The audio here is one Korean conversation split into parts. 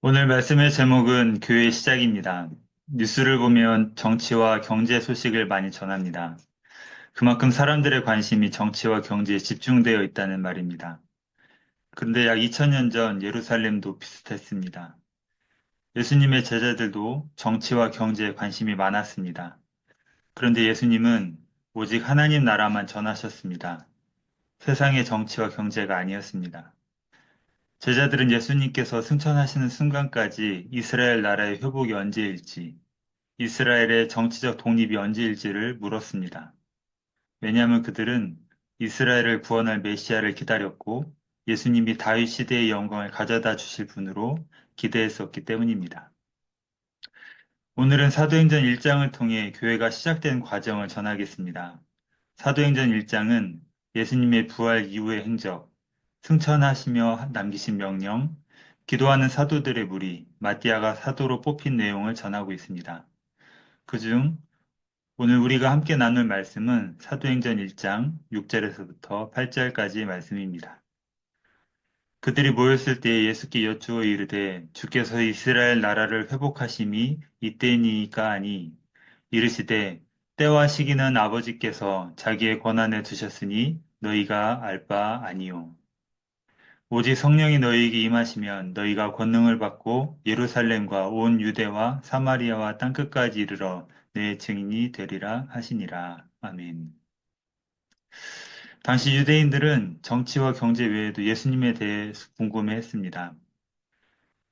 오늘 말씀의 제목은 교회 시작입니다. 뉴스를 보면 정치와 경제 소식을 많이 전합니다. 그만큼 사람들의 관심이 정치와 경제에 집중되어 있다는 말입니다. 그런데 약 2000년 전 예루살렘도 비슷했습니다. 예수님의 제자들도 정치와 경제에 관심이 많았습니다. 그런데 예수님은 오직 하나님 나라만 전하셨습니다. 세상의 정치와 경제가 아니었습니다. 제자들은 예수님께서 승천하시는 순간까지 이스라엘 나라의 회복이 언제일지, 이스라엘의 정치적 독립이 언제일지를 물었습니다. 왜냐하면 그들은 이스라엘을 구원할 메시아를 기다렸고 예수님이 다윗 시대의 영광을 가져다 주실 분으로 기대했었기 때문입니다. 오늘은 사도행전 1장을 통해 교회가 시작된 과정을 전하겠습니다. 사도행전 1장은 예수님의 부활 이후의 행적, 승천하시며 남기신 명령, 기도하는 사도들의 무리, 마띠아가 사도로 뽑힌 내용을 전하고 있습니다. 그중 오늘 우리가 함께 나눌 말씀은 사도행전 1장 6절에서부터 8절까지의 말씀입니다. 그들이 모였을 때 예수께 여쭈어 이르되 주께서 이스라엘 나라를 회복하심이 이때니까 하니 이르시되 때와 시기는 아버지께서 자기의 권한에 두셨으니 너희가 알 바 아니요. 오직 성령이 너희에게 임하시면 너희가 권능을 받고 예루살렘과 온 유대와 사마리아와 땅끝까지 이르러 내 증인이 되리라 하시니라. 아멘. 당시 유대인들은 정치와 경제 외에도 예수님에 대해 궁금해 했습니다.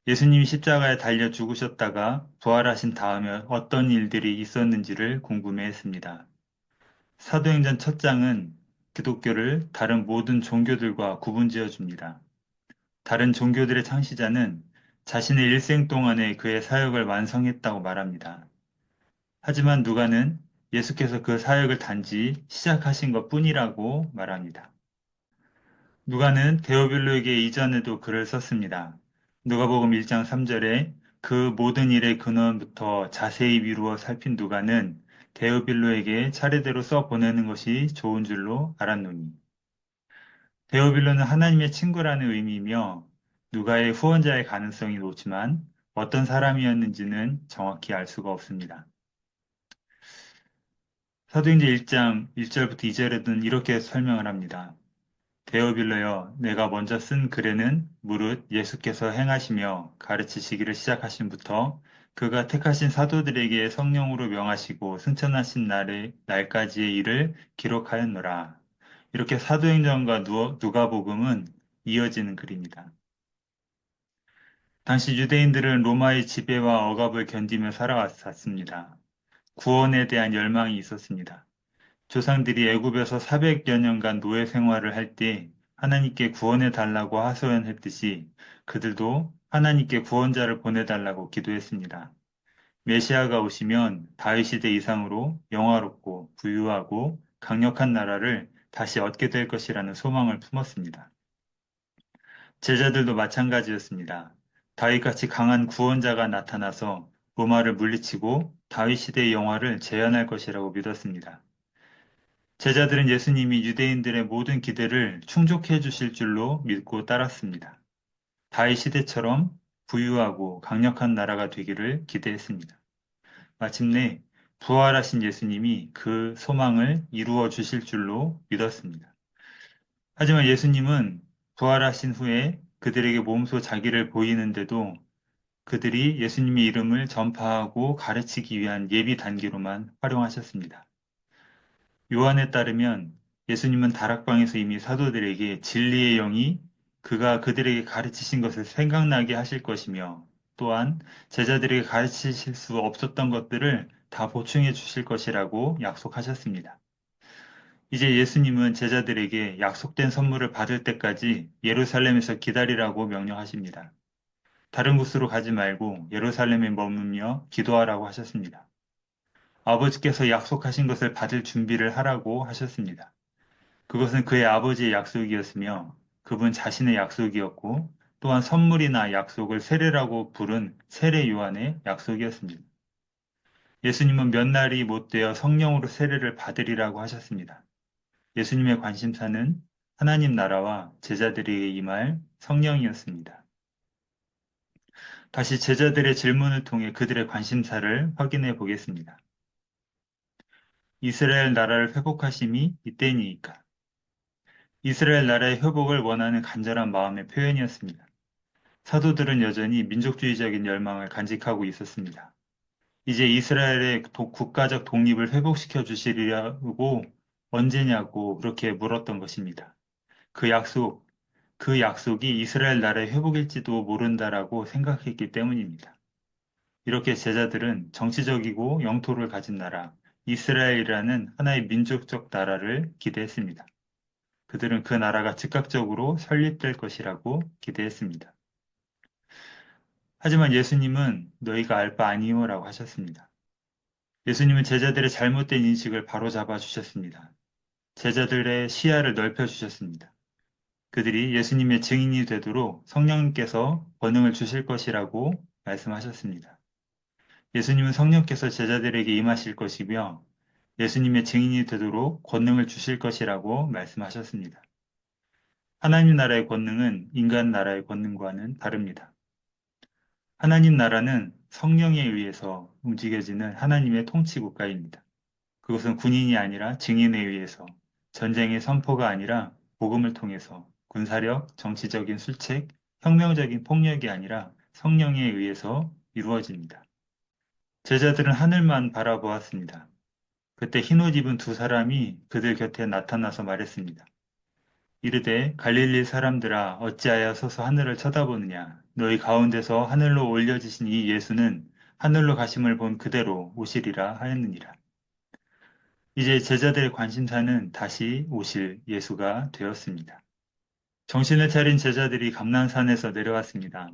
예수님이 십자가에 달려 죽으셨다가 부활하신 다음에 어떤 일들이 있었는지를 궁금해 했습니다. 사도행전 첫 장은 기독교를 다른 모든 종교들과 구분지어 줍니다. 다른 종교들의 창시자는 자신의 일생 동안에 그의 사역을 완성했다고 말합니다. 하지만 누가는 예수께서 그 사역을 단지 시작하신 것 뿐이라고 말합니다. 누가는 데오빌로에게 이전에도 글을 썼습니다. 누가복음 1장 3절에 그 모든 일의 근원부터 자세히 미루어 살핀 누가는 데오빌로에게 차례대로 써 보내는 것이 좋은 줄로 알았노니. 데오빌로는 하나님의 친구라는 의미이며 누가의 후원자의 가능성이 높지만 어떤 사람이었는지는 정확히 알 수가 없습니다. 사도행전 1장 1절부터 2절에는 이렇게 설명을 합니다. 데오빌로여 내가 먼저 쓴 글에는 무릇 예수께서 행하시며 가르치시기를 시작하신부터 그가 택하신 사도들에게 성령으로 명하시고 승천하신 날의 날까지의 일을 기록하였노라. 이렇게 사도행전과 누가복음은 이어지는 글입니다. 당시 유대인들은 로마의 지배와 억압을 견디며 살아왔습니다. 구원에 대한 열망이 있었습니다. 조상들이 애굽에서 400여 년간 노예 생활을 할 때 하나님께 구원해 달라고 하소연했듯이 그들도 하나님께 구원자를 보내달라고 기도했습니다. 메시아가 오시면 다윗 시대 이상으로 영화롭고 부유하고 강력한 나라를 다시 얻게 될 것이라는 소망을 품었습니다. 제자들도 마찬가지였습니다. 다윗같이 강한 구원자가 나타나서 로마를 물리치고 다윗 시대의 영화를 재현할 것이라고 믿었습니다. 제자들은 예수님이 유대인들의 모든 기대를 충족해 주실 줄로 믿고 따랐습니다. 다윗 시대처럼 부유하고 강력한 나라가 되기를 기대했습니다. 마침내 부활하신 예수님이 그 소망을 이루어 주실 줄로 믿었습니다. 하지만 예수님은 부활하신 후에 그들에게 몸소 자기를 보이는데도 그들이 예수님의 이름을 전파하고 가르치기 위한 예비 단계로만 활용하셨습니다. 요한에 따르면 예수님은 다락방에서 이미 사도들에게 진리의 영이 그가 그들에게 가르치신 것을 생각나게 하실 것이며 또한 제자들에게 가르치실 수 없었던 것들을 다 보충해 주실 것이라고 약속하셨습니다. 이제 예수님은 제자들에게 약속된 선물을 받을 때까지 예루살렘에서 기다리라고 명령하십니다. 다른 곳으로 가지 말고 예루살렘에 머물며 기도하라고 하셨습니다. 아버지께서 약속하신 것을 받을 준비를 하라고 하셨습니다. 그것은 그의 아버지의 약속이었으며 그분 자신의 약속이었고 또한 선물이나 약속을 세례라고 부른 세례 요한의 약속이었습니다. 예수님은 몇 날이 못 되어 성령으로 세례를 받으리라고 하셨습니다. 예수님의 관심사는 하나님 나라와 제자들에게 임할 성령이었습니다. 다시 제자들의 질문을 통해 그들의 관심사를 확인해 보겠습니다. 이스라엘 나라를 회복하심이 이때니까. 이스라엘 나라의 회복을 원하는 간절한 마음의 표현이었습니다. 사도들은 여전히 민족주의적인 열망을 간직하고 있었습니다. 이제 이스라엘의 도- 국가적 독립을 회복시켜 주시리라고 언제냐고 그렇게 물었던 것입니다. 그 약속, 그 약속이 이스라엘 나라의 회복일지도 모른다라고 생각했기 때문입니다. 이렇게 제자들은 정치적이고 영토를 가진 나라, 이스라엘이라는 하나의 민족적 나라를 기대했습니다. 그들은 그 나라가 즉각적으로 설립될 것이라고 기대했습니다. 하지만 예수님은 너희가 알 바 아니오라고 하셨습니다. 예수님은 제자들의 잘못된 인식을 바로잡아 주셨습니다. 제자들의 시야를 넓혀 주셨습니다. 그들이 예수님의 증인이 되도록 성령님께서 권능을 주실 것이라고 말씀하셨습니다. 예수님은 성령께서 제자들에게 임하실 것이며 예수님의 증인이 되도록 권능을 주실 것이라고 말씀하셨습니다. 하나님 나라의 권능은 인간 나라의 권능과는 다릅니다. 하나님 나라는 성령에 의해서 움직여지는 하나님의 통치 국가입니다. 그것은 군인이 아니라 증인에 의해서 전쟁의 선포가 아니라 복음을 통해서 군사력, 정치적인 술책, 혁명적인 폭력이 아니라 성령에 의해서 이루어집니다. 제자들은 하늘만 바라보았습니다. 그때 흰옷 입은 두 사람이 그들 곁에 나타나서 말했습니다. 이르되 갈릴리 사람들아 어찌하여 서서 하늘을 쳐다보느냐 너희 가운데서 하늘로 올려지신 이 예수는 하늘로 가심을 본 그대로 오시리라 하였느니라. 이제 제자들의 관심사는 다시 오실 예수가 되었습니다. 정신을 차린 제자들이 감난산에서 내려왔습니다.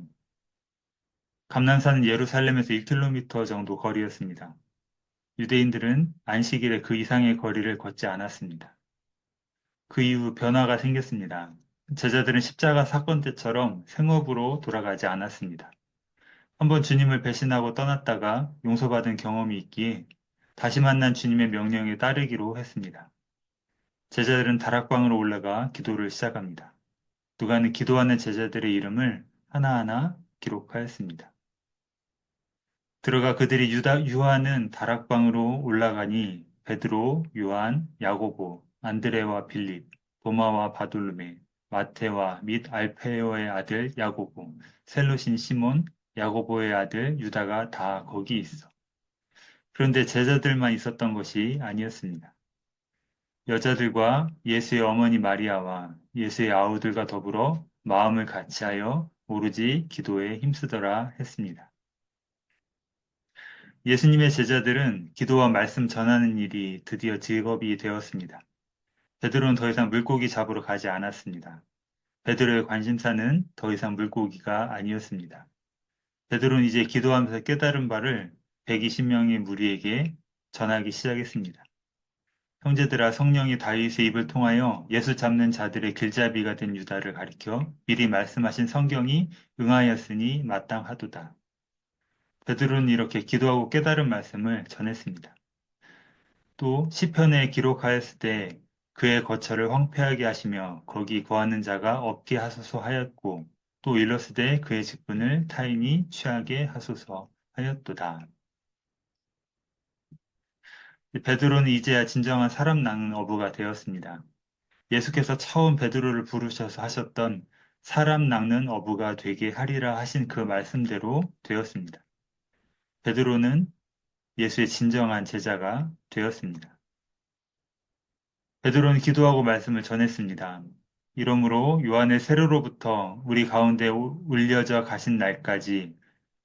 감난산은 예루살렘에서 1km 정도 거리였습니다. 유대인들은 안식일에 그 이상의 거리를 걷지 않았습니다. 그 이후 변화가 생겼습니다. 제자들은 십자가 사건 때처럼 생업으로 돌아가지 않았습니다. 한번 주님을 배신하고 떠났다가 용서받은 경험이 있기에 다시 만난 주님의 명령에 따르기로 했습니다. 제자들은 다락방으로 올라가 기도를 시작합니다. 누가는 기도하는 제자들의 이름을 하나하나 기록하였습니다. 들어가 그들이 유다, 유하는 다락방으로 올라가니 베드로, 요한, 야고보, 안드레와 빌립, 도마와 바돌루메, 마테와 및 알페오의 아들 야고보, 셀로신 시몬, 야고보의 아들 유다가 다 거기 있어. 그런데 제자들만 있었던 것이 아니었습니다. 여자들과 예수의 어머니 마리아와 예수의 아우들과 더불어 마음을 같이하여 오로지 기도에 힘쓰더라 했습니다. 예수님의 제자들은 기도와 말씀 전하는 일이 드디어 직업이 되었습니다. 베드로는 더 이상 물고기 잡으러 가지 않았습니다. 베드로의 관심사는 더 이상 물고기가 아니었습니다. 베드로는 이제 기도하면서 깨달은 바를 120명의 무리에게 전하기 시작했습니다. 형제들아 성령이 다윗의 입을 통하여 예수 잡는 자들의 길잡이가 된 유다를 가리켜 미리 말씀하신 성경이 응하였으니 마땅하도다. 베드로는 이렇게 기도하고 깨달은 말씀을 전했습니다. 또 시편에 기록하였을 때 그의 거처를 황폐하게 하시며 거기 거하는 자가 없게 하소서 하였고 또 일렀으되 그의 직분을 타인이 취하게 하소서 하였도다. 베드로는 이제야 진정한 사람 낳는 어부가 되었습니다. 예수께서 처음 베드로를 부르셔서 하셨던 사람 낳는 어부가 되게 하리라 하신 그 말씀대로 되었습니다. 베드로는 예수의 진정한 제자가 되었습니다. 베드로는 기도하고 말씀을 전했습니다. 이러므로 요한의 세례로부터 우리 가운데 울려져 가신 날까지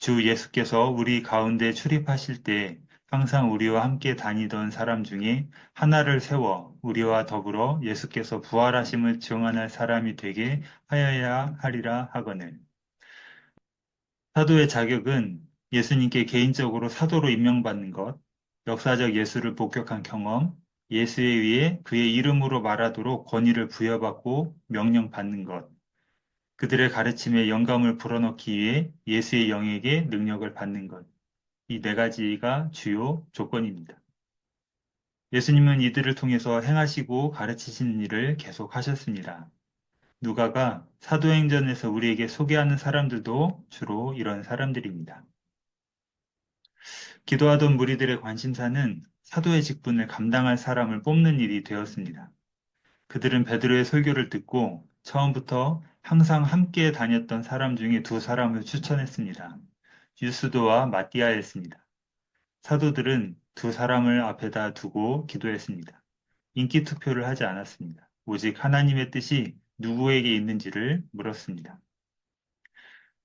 주 예수께서 우리 가운데 출입하실 때 항상 우리와 함께 다니던 사람 중에 하나를 세워 우리와 더불어 예수께서 부활하심을 증언할 사람이 되게 하여야 하리라 하거늘. 사도의 자격은 예수님께 개인적으로 사도로 임명받는 것, 역사적 예수를 복격한 경험, 예수에 의해 그의 이름으로 말하도록 권위를 부여받고 명령받는 것, 그들의 가르침에 영감을 불어넣기 위해 예수의 영에게 능력을 받는 것, 이 네 가지가 주요 조건입니다. 예수님은 이들을 통해서 행하시고 가르치시는 일을 계속 하셨습니다. 누가가 사도행전에서 우리에게 소개하는 사람들도 주로 이런 사람들입니다. 기도하던 무리들의 관심사는 사도의 직분을 감당할 사람을 뽑는 일이 되었습니다. 그들은 베드로의 설교를 듣고 처음부터 항상 함께 다녔던 사람 중에 두 사람을 추천했습니다. 유스도와 마띠아였습니다. 사도들은 두 사람을 앞에다 두고 기도했습니다. 인기 투표를 하지 않았습니다. 오직 하나님의 뜻이 누구에게 있는지를 물었습니다.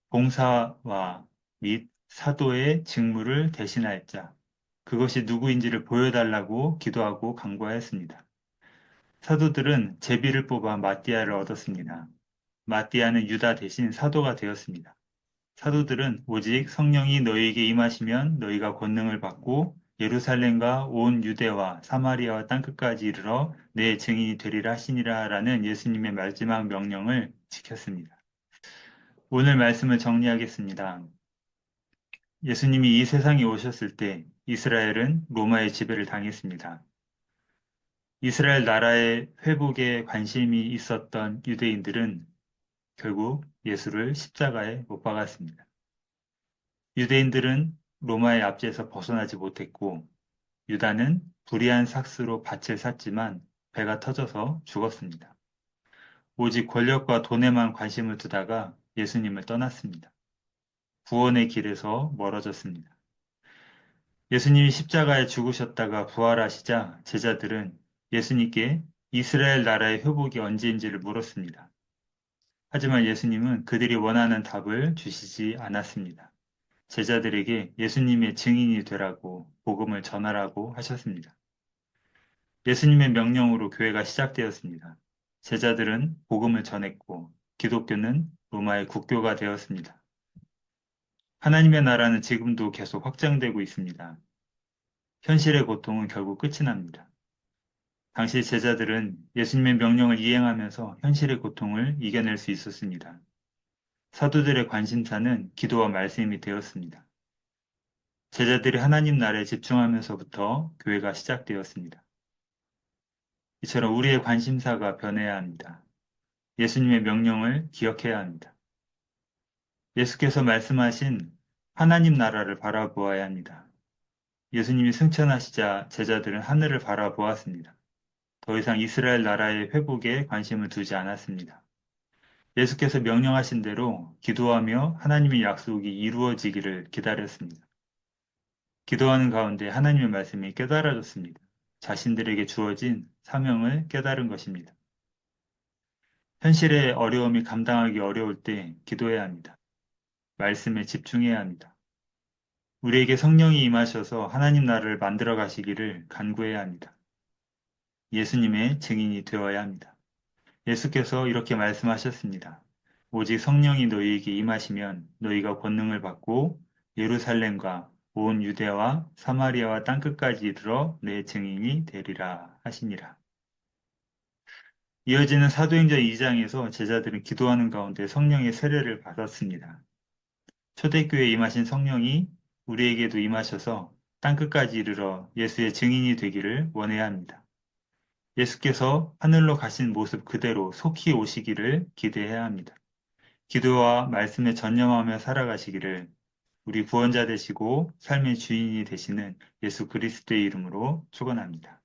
봉사와 및 사도의 직무를 대신할 자, 그것이 누구인지를 보여달라고 기도하고 강구하였습니다. 사도들은 제비를 뽑아 마띠아를 얻었습니다. 마띠아는 유다 대신 사도가 되었습니다. 사도들은 오직 성령이 너희에게 임하시면 너희가 권능을 받고 예루살렘과 온 유대와 사마리아와 땅끝까지 이르러 내 증인이 되리라 하시니라 라는 예수님의 마지막 명령을 지켰습니다. 오늘 말씀을 정리하겠습니다. 예수님이 이 세상에 오셨을 때 이스라엘은 로마의 지배를 당했습니다. 이스라엘 나라의 회복에 관심이 있었던 유대인들은 결국 예수를 십자가에 못 박았습니다. 유대인들은 로마의 압제에서 벗어나지 못했고 유다는 불의한 삭스로 밭을 샀지만 배가 터져서 죽었습니다. 오직 권력과 돈에만 관심을 두다가 예수님을 떠났습니다. 구원의 길에서 멀어졌습니다. 예수님이 십자가에 죽으셨다가 부활하시자 제자들은 예수님께 이스라엘 나라의 회복이 언제인지를 물었습니다. 하지만 예수님은 그들이 원하는 답을 주시지 않았습니다. 제자들에게 예수님의 증인이 되라고 복음을 전하라고 하셨습니다. 예수님의 명령으로 교회가 시작되었습니다. 제자들은 복음을 전했고 기독교는 로마의 국교가 되었습니다. 하나님의 나라는 지금도 계속 확장되고 있습니다. 현실의 고통은 결국 끝이 납니다. 당시 제자들은 예수님의 명령을 이행하면서 현실의 고통을 이겨낼 수 있었습니다. 사도들의 관심사는 기도와 말씀이 되었습니다. 제자들이 하나님 나라에 집중하면서부터 교회가 시작되었습니다. 이처럼 우리의 관심사가 변해야 합니다. 예수님의 명령을 기억해야 합니다. 예수께서 말씀하신 하나님 나라를 바라보아야 합니다. 예수님이 승천하시자 제자들은 하늘을 바라보았습니다. 더 이상 이스라엘 나라의 회복에 관심을 두지 않았습니다. 예수께서 명령하신 대로 기도하며 하나님의 약속이 이루어지기를 기다렸습니다. 기도하는 가운데 하나님의 말씀이 깨달아졌습니다. 자신들에게 주어진 사명을 깨달은 것입니다. 현실의 어려움이 감당하기 어려울 때 기도해야 합니다. 말씀에 집중해야 합니다. 우리에게 성령이 임하셔서 하나님 나라를 만들어 가시기를 간구해야 합니다. 예수님의 증인이 되어야 합니다. 예수께서 이렇게 말씀하셨습니다. 오직 성령이 너희에게 임하시면 너희가 권능을 받고 예루살렘과 온 유대와 사마리아와 땅끝까지 이르러 내 증인이 되리라 하시니라. 이어지는 사도행전 2장에서 제자들은 기도하는 가운데 성령의 세례를 받았습니다. 초대교회에 임하신 성령이 우리에게도 임하셔서 땅끝까지 이르러 예수의 증인이 되기를 원해야 합니다. 예수께서 하늘로 가신 모습 그대로 속히 오시기를 기대해야 합니다. 기도와 말씀에 전념하며 살아가시기를 우리 구원자 되시고 삶의 주인이 되시는 예수 그리스도의 이름으로 축원합니다.